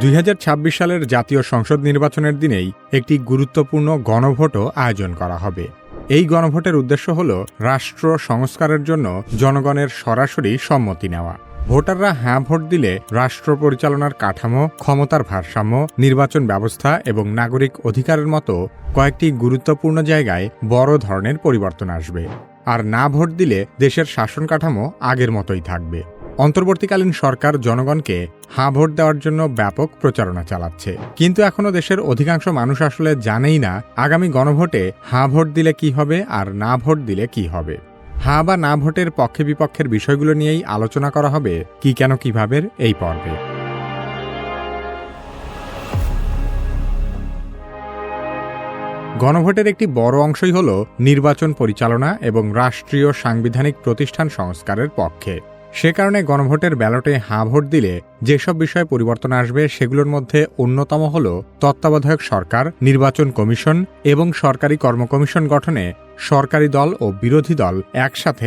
দুই হাজার ছাব্বিশ সালের জাতীয় সংসদ নির্বাচনের দিনেই একটি গুরুত্বপূর্ণ গণভোটও আয়োজন করা হবে। এই গণভোটের উদ্দেশ্য হল রাষ্ট্র সংস্কারের জন্য জনগণের সরাসরি সম্মতি নেওয়া। ভোটাররা হ্যাঁ ভোট দিলে রাষ্ট্র পরিচালনার কাঠামো, ক্ষমতার ভারসাম্য, নির্বাচন ব্যবস্থা এবং নাগরিক অধিকারের মতো কয়েকটি গুরুত্বপূর্ণ জায়গায় বড় ধরনের পরিবর্তন আসবে। আর না ভোট দিলে দেশের শাসন কাঠামো আগের মতোই থাকবে। অন্তর্বর্তীকালীন সরকার জনগণকে হাঁ ভোট দেওয়ার জন্য ব্যাপক প্রচারণা চালাচ্ছে। কিন্তু এখনও দেশের অধিকাংশ মানুষ আসলে জানেই না আগামী গণভোটে হাঁ ভোট দিলে কি হবে আর না ভোট দিলে কি হবে। হাঁ বা না ভোটের পক্ষে বিপক্ষের বিষয়গুলো নিয়েই আলোচনা করা হবে কি কেন কীভাবে এই পর্বে। গণভোটের একটি বড় অংশই হল নির্বাচন পরিচালনা এবং রাষ্ট্রীয় সাংবিধানিক প্রতিষ্ঠান সংস্কারের পক্ষে। সে কারণে গণভোটের ব্যালটে হাঁ ভোট দিলে যেসব বিষয়ে পরিবর্তন আসবে সেগুলোর মধ্যে অন্যতম হল তত্ত্বাবধায়ক সরকার, নির্বাচন কমিশন এবং সরকারি কর্মকমিশন গঠনে সরকারি দল ও বিরোধী দল একসাথে